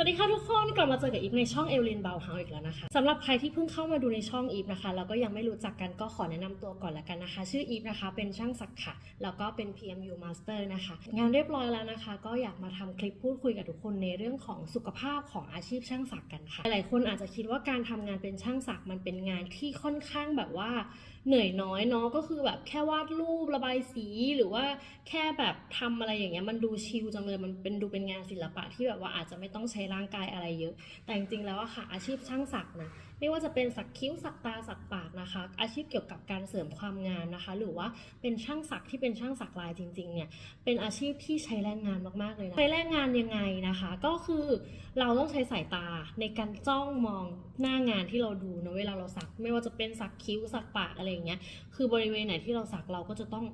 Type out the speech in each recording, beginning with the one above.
สวัสดีค่ะทุกคนกลับมาเจอกับอีฟในช่องเอลลินเบลเฮาอีกแล้วนะคะสำหรับใครที่เพิ่งเข้ามาดูในช่องอีฟนะคะแล้วก็ยังไม่รู้จักกันก็ขอแนะนำตัวก่อนละกันนะคะ ชื่ออีฟนะคะ เป็นช่างสักค่ะแล้วก็เป็น PMU Master นะคะ งานเรียบร้อยแล้วนะคะ ก็อยากมาทำคลิปพูดคุยกับทุกคนในเรื่องของสุขภาพของอาชีพช่างสักกันค่ะ หลายคนอาจจะคิดว่าการทำงานเป็นช่างสักมันเป็นงานที่ค่อนข้างแบบว่าเหนื่อยน้อยเนาะก็คือแบบแค่วาดรูประบายสีหรือว่าแค่แบบทำอะไรอย่างเงี้ยมันดูชิลจังเลยมันเป็นดูเป็นงานศิลปะที่แบบว่าอาจจะไม่ต้องใช้ร่างกายอะไรเยอะ แต่จริงๆแล้วอะค่ะอาชีพช่างสักนะไม่ว่าจะเป็นสักคิ้วสักตาสักปากนะคะ อาชีพเกี่ยวกับการเสริมความงามนะคะ หรือว่าเป็นช่างสักที่เป็นช่างสักลายจริงๆเนี่ยเป็นอาชีพที่ใช้แรงงานมากๆเลยนะใช้แรงงานยังไงนะคะ ก็คือเราต้องใช้สายตาในการจ้องมองหน้างานที่เราดูนะเวลาเราสัก ไม่ว่าจะเป็นสักคิ้วสักปากอะไรอย่างเงี้ยคือบริเวณไหนที่เราสักเราก็จะต้อง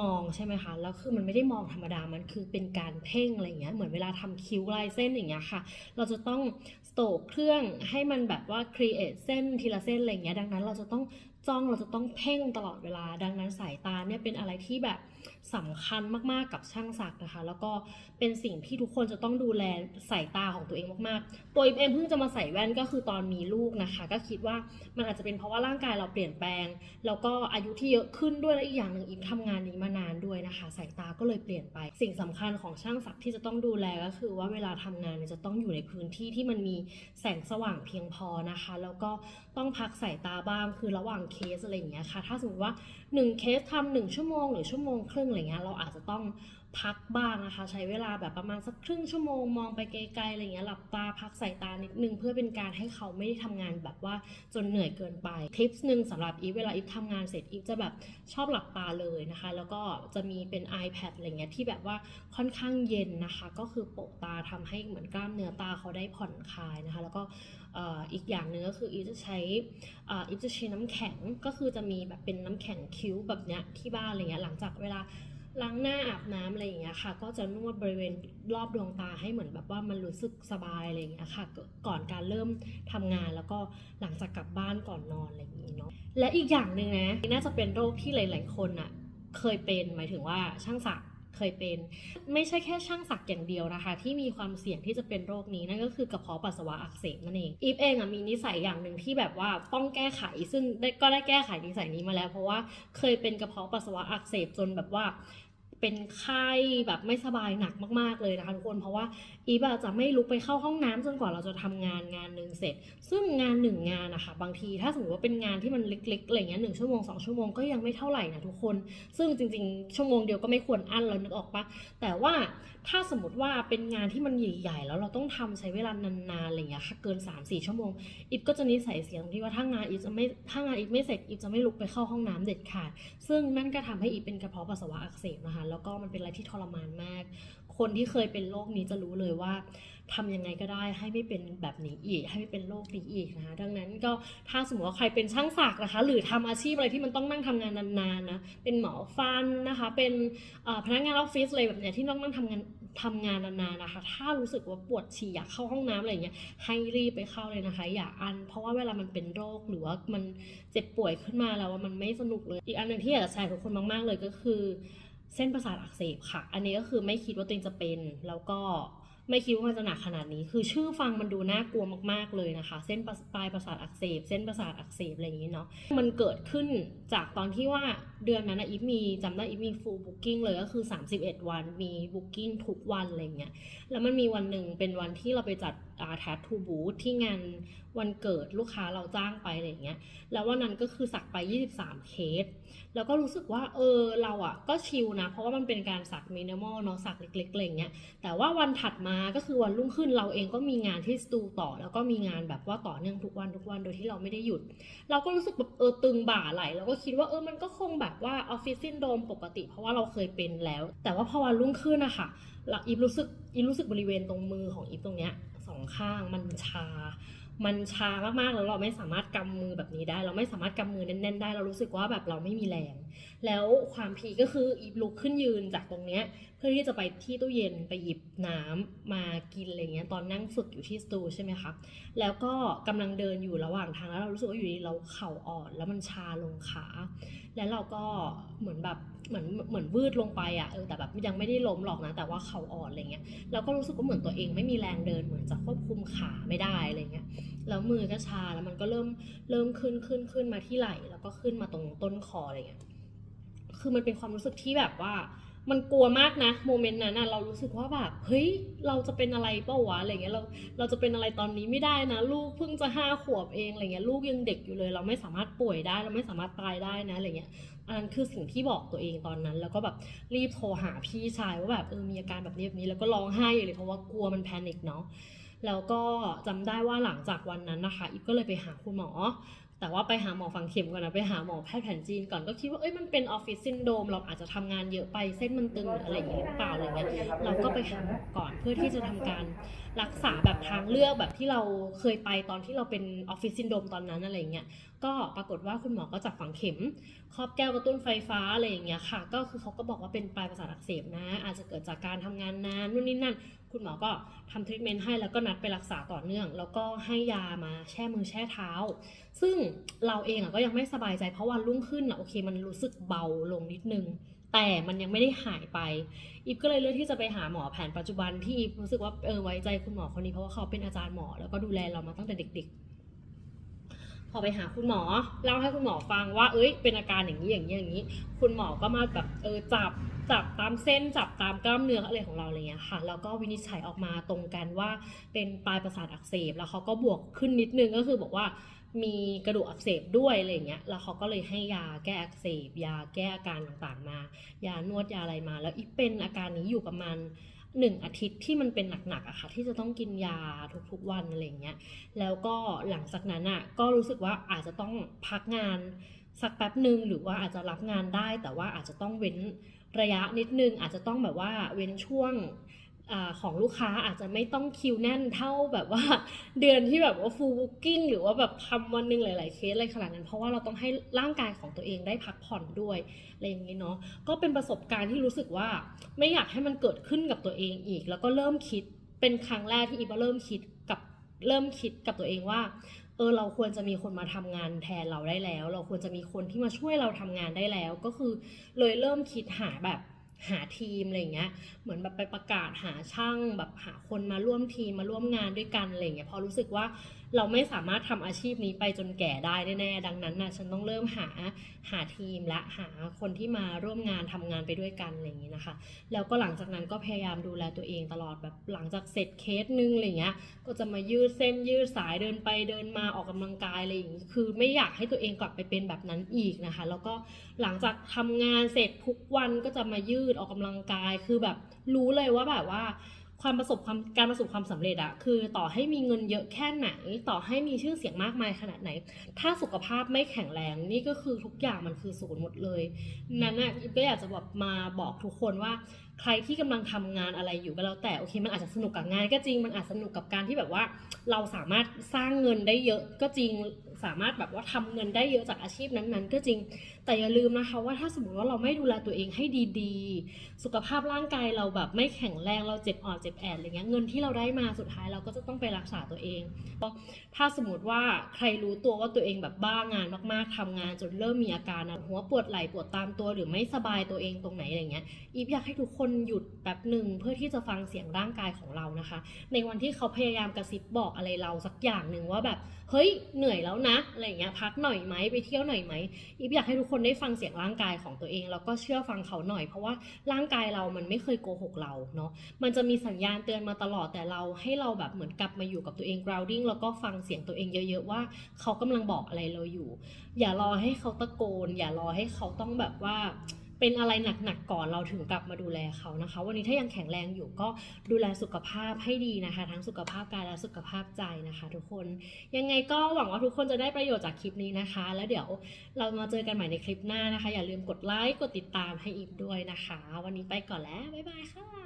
มองใช่ไหมคะแล้วคือมันไม่ได้มองธรรมดามันคือเป็นการเพ่งอะไรอย่างเงี้ยเหมือนเวลาทำคิ้วลายเส้นอย่างเงี้ยค่ะ เราจะต้องสโตกเครื่องให้มันแบบว่า create เส้นทีละเส้นอะไรอย่างเงี้ยดังนั้นเราจะต้องจ้องเราจะต้องเพ่งตลอดเวลา ดังนั้นสายตาเนี่ยเป็นอะไรที่แบบ สำคัญมากๆกับช่างสักนะคะ แล้วก็เป็นสิ่งที่ทุกคนจะต้องดูแลสายตาของตัวเองมากๆ ตัวอิมเองเพิ่งจะมาใส่แว่นก็คือตอนมีลูกนะคะ ก็คิดว่ามันอาจจะเป็นเพราะว่าร่างกายเราเปลี่ยนแปลง แล้วก็อายุที่เยอะขึ้นด้วยและอีกอย่างหนึ่งอิมทำงานนี้มานานด้วยนะคะสายตาก็เลยเปลี่ยนไป สิ่งสำคัญของช่างสักที่จะต้องดูแลก็คือว่าเวลาทำงานจะต้องอยู่ในพื้นที่ที่มันมีแสงสว่างเพียงพอนะคะ แล้วก็ต้องพักสายตาบ้างคือระหว่างเคสอะไรอย่างเงี้ยค่ะถ้าสมมติว่า 1 เคสทำหนึ่งชั่วโมงหรือชั่วโมงคครึ่งอะไรเงี้ยเราอาจจะต้องพักบ้างนะคะ ใช้เวลาแบบประมาณสักครึ่งชั่วโมงมองไปไกลๆอะไรเงี้ยหลับตาพักสายตานิดนึงเพื่อเป็นการให้เขาไม่ได้ทำงานแบบว่าจนเหนื่อยเกินไปทิปส์หนึ่งสำหรับอีฟเวลาอีฟทำงานเสร็จอีฟจะแบบชอบหลับตาเลยนะคะ แล้วก็จะมีเป็น iPad อะไรเงี้ยที่แบบว่าค่อนข้างเย็นนะคะ ก็คือโปะตาทำให้เหมือนกล้ามเนื้อตาเขาได้ผ่อนคลายนะคะ แล้วก็อีกอย่างหนึ่งก็คืออีฟจะใช้อีฟจะใช้น้ำแข็งก็คือจะมีแบบเป็นน้ำแข็งคิ้วแบบเนี้ยที่บ้านอะไรเงี้ยหลังจากเวลา ล้างหน้าอาบน้ำอะไรอย่างเงี้ยค่ะ ก็จะนวดบริเวณรอบดวงตาให้เหมือนแบบว่ามันรู้สึกสบายอะไรอย่างเงี้ยค่ะ ก่อนการเริ่มทำงานแล้วก็หลังจากกลับบ้านก่อนนอนอะไรอย่างงี้เนาะและอีกอย่างหนึ่งนะน่าจะเป็นโรคที่หลาย ๆ คนอะเคยเป็นหมายถึงว่าช่างสัก เคยเป็น ไม่ใช่แค่ช่างสักอย่างเดียวนะคะ ที่มีความเสี่ยงที่จะเป็นโรคนี้นั่นก็คือกระเพาะปัสสาวะอักเสบนั่นเองอีฟเองอะมีนิสัยอย่างหนึ่งที่แบบว่าต้องแก้ไข ซึ่งได้ก็ได้แก้ไขนิสัยนี้มาแล้ว เพราะว่าเคยเป็นกระเพาะปัสสาวะอักเสบจนแบบว่า เป็นไข้แบบไม่สบายหนักมากๆเลยนะคะทุกคนเพราะว่าอีฟอะจะไม่ลุกไปเข้าห้องน้ำจนกว่าเราจะทำงานงานหนึ่งเสร็จ ซึ่งงานหนึ่งงานนะคะบางทีถ้าสมมติว่าเป็นงานที่มันเล็กๆอะไรเงี้ยหนึ่งชั่วโมงสองชั่วโมงก็ยังไม่เท่าไหร่นะทุกคน ซึ่งจริงๆ ชั่วโมงเดียวก็ไม่ควรอั้นแล้วนึกออกปะแต่ว่า ถ้าสมมติว่าเป็นงานที่มันใหญ่ๆแล้วเราต้องทำใช้เวลานานๆอะไรเงี้ยค่ะเกิน 3-4 ชั่วโมงอีฟก็จะนิสัยเสียงที่ว่าถ้างานอีฟจะไม่ถ้างานอีฟไม่เสร็จอีฟจะไม่ลุกไปเข้าห้องน้ำเด็ดขาดซึ่งนั่นก็ทำให้อีฟเป็นกระเพาะปัสสาวะอักเสบนะคะแล้วก็มันเป็นอะไรที่ทรมานมาก คนที่เคยเป็นโรคนี้จะรู้เลยว่าทำยังไงก็ได้ให้ไม่เป็นแบบนี้อีก ให้ไม่เป็นโรคนี้อีกนะคะดังนั้นก็ถ้าสมมติว่าใครเป็นช่างสักนะคะ หรือทำอาชีพอะไรที่มันต้องนั่งทำงานนานๆนะเป็นหมอฟันนะคะ เป็นพนักงานออฟฟิศอะไรแบบเนี้ยที่ต้องนั่งทำงานทำงานนานๆนะคะ ถ้ารู้สึกว่าปวดฉี่อยากเข้าห้องน้ำอะไรเงี้ยให้รีบไปเข้าเลยนะคะ อย่าอัน เพราะว่าเวลามันเป็นโรคหรือว่ามันเจ็บป่วยขึ้นมาแล้วว่ามันไม่สนุกเลย อีกอันหนึ่งที่อยากจะแชร์กับคนมาก ๆเลยก็คือ เส้นประสาทอักเสบค่ะ อันนี้ก็คือไม่คิดว่าตัวเองจะเป็น แล้วก็ไม่คิดว่ามันจะหนักขนาดนี้ คือชื่อฟังมันดูน่ากลัวมากๆเลยนะคะ เส้นปลายประสาทอักเสบ เส้นประสาทอักเสบอะไรอย่างนี้เนาะ มันเกิดขึ้นจากตอนที่ว่าเดือนนั้นนะอีฟมีจำได้อีฟมี full booking เลยก็คือ 31 วันมี booking ทุกวันอะไรเงี้ย แล้วมันมีวันหนึ่งเป็นวันที่เราไปจัด แททูบูธที่งานวันเกิดลูกค้าเราจ้างไปอะไรอย่างเงี้ย แล้ววันนั้นก็คือสักไป 23 เคส แล้วก็รู้สึกว่าเออเราอะก็ชิลนะ เพราะว่ามันเป็นการสักมินิมอลเนาะสักเล็กๆอะไรเงี้ย แต่ว่าวันถัดมาก็คือวันรุ่งขึ้นเราเองก็มีงานที่สตูต่อ แล้วก็มีงานแบบว่าต่อเนื่องทุกวันทุกวันโดยที่เราไม่ได้หยุด เราก็รู้สึกแบบเออตึงบ่าไหลเราก็คิดว่าเออมันก็คงแบบว่าออฟฟิศซินโดมปกติ เพราะว่าเราเคยเป็นแล้ว แต่ว่าพอวันรุ่งขึ้นอะค่ะอีฟรู้สึกอีฟรู้สึกบริเวณตรงมือของอีฟตรงเนี้ย สองข้างมันชา มันชามากๆแล้วเราไม่สามารถกำมือแบบนี้ได้ เราไม่สามารถกำมือแน่นๆได้ เรารู้สึกว่าแบบเราไม่มีแรง แล้วความพีก็คืออีฟลุกขึ้นยืนจากตรงเนี้ย พื่อที่จะไปที่ตู้เย็นไปหยิบน้ำมากินอะไรเงี้ยตอนนั่งฝึกอยู่ที่สตูใช่ไหมคะแล้วก็กำลังเดินอยู่ระหว่างทางแล้วเรารู้สึกว่าอยู่ดีเราเข่าอ่อนแล้วมันชาลงขา แล้วเราก็เหมือนแบบเหมือนเหมือนวืดลงไปอะ่ะเออแต่แบบยังไม่ได้ล้มหรอกนะแต่ว่าเข่าอ่อนอะไรเงี้ยเราก็รู้สึกว่าเหมือนตัวเองไม่มีแรงเดินเหมือนจะควบคุมขาไม่ได้อะไรเงี้ยแล้วมือก็ชาแล้วมันก็เริ่มเริ่มขึ้นขึ้นขึ้นมาที่ไหล่แล้วก็ขึ้นมาตรงต้นคออะไรเงี้ยคือมันเป็นความรู้สึกที่แบบว่า มันกลัวมากนะโมเมนต์นั้นนะเรารู้สึกว่าแบบเฮ้ยเราจะเป็นอะไรเปล่าวะอะไรเงี้ยเราเราจะเป็นอะไรตอนนี้ไม่ได้นะ ลูกเพิ่งจะห้าขวบเองอะไรเงี้ยลูกยังเด็กอยู่เลย เราไม่สามารถป่วยได้ เราไม่สามารถตายได้นะอะไรเงี้ยอันนั้นคือสิ่งที่บอกตัวเองตอนนั้น แล้วก็แบบรีบโทรหาพี่ชายว่าแบบเออมีอาการแบบนี้แบบนี้แล้วก็ร้องไห้อยู่เลยเพราะว่ากลัวมันแพนิคเนาะแล้วก็จำได้ว่าหลังจากวันนั้นนะคะอีฟก็เลยไปหาคุณหมอ แต่ว่าไปหาหมอฝังเข็มก่อนนะไปหาหมอแพทย์แผนจีนก่อนก็คิดว่าเอ้ยมันเป็นออฟฟิศซินโดมเราอาจจะทำงานเยอะไปเส้นมันตึงหรืออะไรอย่างนี้หรือเปล่าอะไรเงี้ยเราก็ไปหาหมอก่อนเพื่อที่จะทำการรักษาแบบทางเลือกแบบที่เราเคยไปตอนที่เราเป็นออฟฟิศซินโดมตอนนั้นอะไรเงี้ยก็ปรากฏว่าคุณหมอก็จับฝังเข็ม ครอบแก้วกระตุ้นไฟฟ้าอะไรอย่างเงี้ยค่ะ ก็คือเขาก็บอกว่าเป็นปลายประสาทอักเสบนะ อาจจะเกิดจากการทำงานนานนู่นนี่นั่น คุณหมอก็ทำทรีทเมนต์ให้แล้วก็นัดไปรักษาต่อเนื่อง แล้วก็ให้ยามาแช่มือแช่เท้า ซึ่งเราเองอะก็ยังไม่สบายใจเพราะวันรุ่งขึ้นอะโอเค มันรู้สึกเบาลงนิดนึงแต่มันยังไม่ได้หายไป อีฟก็เลยเลือกที่จะไปหาหมอแผนปัจจุบันที่อีฟรู้สึกว่าเออไว้ใจคุณหมอคนนี้เพราะว่าเขาเป็นอาจารย์หมอ แล้วก็ดูแลเรามาตั้งแต่เด็กๆ พอไปหาคุณหมอเล่าให้คุณหมอฟังว่า เอ้ย เป็นอาการอย่างนี้อย่างนี้อย่างนี้ คุณหมอก็มาแบบเออจับจับตามเส้นจับตามกล้ามเนื้ออะไรของเราอะไรเงี้ยค่ะแล้วก็วินิจฉัยออกมาตรงกันว่าเป็นปลายประสาทอักเสบ แล้วเขาก็บวกขึ้นนิดนึงก็คือบอกว่ามีกระดูกอักเสบด้วยอะไรเงี้ย แล้วเขาก็เลยให้ยาแก้อักเสบ ยาแก้อาการต่างๆมา ยานวดยาอะไรมา แล้วอีเป็นอาการนี้อยู่ประมาณ หนึ่งอาทิตย์ที่มันเป็นหนักๆอะค่ะ ที่จะต้องกินยาทุกๆวันอะไรเงี้ยแล้วก็หลังจากนั้นอะก็รู้สึกว่าอาจจะต้องพักงานสักแป๊บหนึ่งหรือว่าอาจจะรับงานได้ แต่ว่าอาจจะต้องเว้นระยะนิดนึงอาจจะต้องแบบว่าเว้นช่วง อของลูกค้าอาจจะไม่ต้องคิวแน่นเท่าแบบว่าเดือนที่แบบว่า full booking หรือว่าแบบทำวันหนึ่งหลาย ๆ เคสอะไรขนาดนั้น เพราะว่าเราต้องให้ร่างกายของตัวเองได้พักผ่อนด้วยอะไรอย่างนี้เนาะก็เป็นประสบการณ์ที่รู้สึกว่าไม่อยากให้มันเกิดขึ้นกับตัวเองอีก แล้วก็เริ่มคิดเป็นครั้งแรกที่อีฟเริ่มคิดกับเริ่มคิดกับตัวเองว่าเออเราควรจะมีคนมาทำงานแทนเราได้แล้ว เราควรจะมีคนที่มาช่วยเราทำงานได้แล้ว ก็คือเลยเริ่มคิดหาแบบ หาทีมอะไรเงี้ย เหมือนแบบไปประกาศหาช่างแบบหาคนมาร่วมทีมมาร่วมงานด้วยกันอะไรเงี้ยพอรู้สึกว่าเราไม่สามารถทำอาชีพนี้ไปจนแก่ได้แน่ๆดังนั้นนะฉันต้องเริ่มหาหาทีมและหาคนที่มาร่วมงานทำงานไปด้วยกันอะไรอย่างนี้นะคะ แล้วก็หลังจากนั้นก็พยายามดูแลตัวเองตลอดแบบหลังจากเสร็จเคสนึงอะไรเงี้ยก็จะมายืดเส้นยืดสายเดินไปเดินมาออกกำลังกายอะไรอย่างนี้คือไม่อยากให้ตัวเองกลับไปเป็นแบบนั้นอีกนะคะ แล้วก็หลังจากทำงานเสร็จทุกวันก็จะมายืดออกกำลังกายคือแบบรู้เลยว่าแบบว่า ความประสบความการประสบความสำเร็จอะคือต่อให้มีเงินเยอะแค่ไหน ต่อให้มีชื่อเสียงมากมายขนาดไหน ถ้าสุขภาพไม่แข็งแรงนี่ก็คือทุกอย่างมันคือศูนย์หมดเลย นั้นน่ะก็อยากจะแบบมาบอกทุกคนว่า ใครที่กำลังทำงานอะไรอยู่ก็แล้วแต่โอเค มันอาจจะสนุกกับงาน ก็จริงมันอาจสนุกกับการที่แบบว่า เราสามารถสร้างเงินได้เยอะก็จริงสามารถแบบว่าทำเงินได้เยอะจากอาชีพนั้นๆ ก็จริง แต่อย่าลืมนะคะว่าถ้าสมมติว่าเราไม่ดูแลตัวเองให้ดีๆ สุขภาพร่างกายเราแบบไม่แข็งแรงเราเจ็บอ่อนเจ็บแอดอะไรเงี้ยเงินที่เราได้มาสุดท้ายเราก็จะต้องไปรักษาตัวเองถ้าสมมติว่าใครรู้ตัวว่าตัวเองแบบบ้างานมากๆทำงานจนเริ่มมีอาการหัวปวดไหล่ปวดตามตัวหรือไม่สบายตัวเองตรงไหนอะไรเงี้ยอีฟอยากให้ทุกคนหยุดแป๊บหนึ่งเพื่อที่จะฟังเสียงร่างกายของเรานะคะ ในวันที่เขาพยายามกระซิบบอกอะไรเราสักอย่างหนึ่งว่าแบบเฮ้ยเหนื่อยแล้วนะอะไรเงี้ยพักหน่อยไหมไปเที่ยวหน่อยไหมอีฟอยากให้ทุกคนได้ฟังเสียงร่างกายของตัวเอง แล้วก็เชื่อฟังเขาหน่อย เพราะว่าร่างกายเรามันไม่เคยโกหกเราเนาะมันจะมีสัญญาณเตือนมาตลอดแต่เราให้เราแบบเหมือนกลับมาอยู่กับตัวเอง grounding แล้วก็ฟังเสียงตัวเองเยอะ ๆ ว่าเขากำลังบอกอะไรเราอยู่ อย่ารอให้เขาตะโกน อย่ารอให้เขาต้องแบบว่า เป็นอะไรหนักๆก่อนเราถึงกลับมาดูแลเขานะคะ วันนี้ถ้ายังแข็งแรงอยู่ก็ดูแลสุขภาพให้ดีนะคะ ทั้งสุขภาพกายและสุขภาพใจนะคะ ทุกคนยังไงก็หวังว่าทุกคนจะได้ประโยชน์จากคลิปนี้นะคะ แล้วเดี๋ยวเรามาเจอกันใหม่ในคลิปหน้านะคะ อย่าลืมกดไลค์กดติดตามให้อีกด้วยนะคะ วันนี้ไปก่อนแล้วบ๊ายบายค่ะ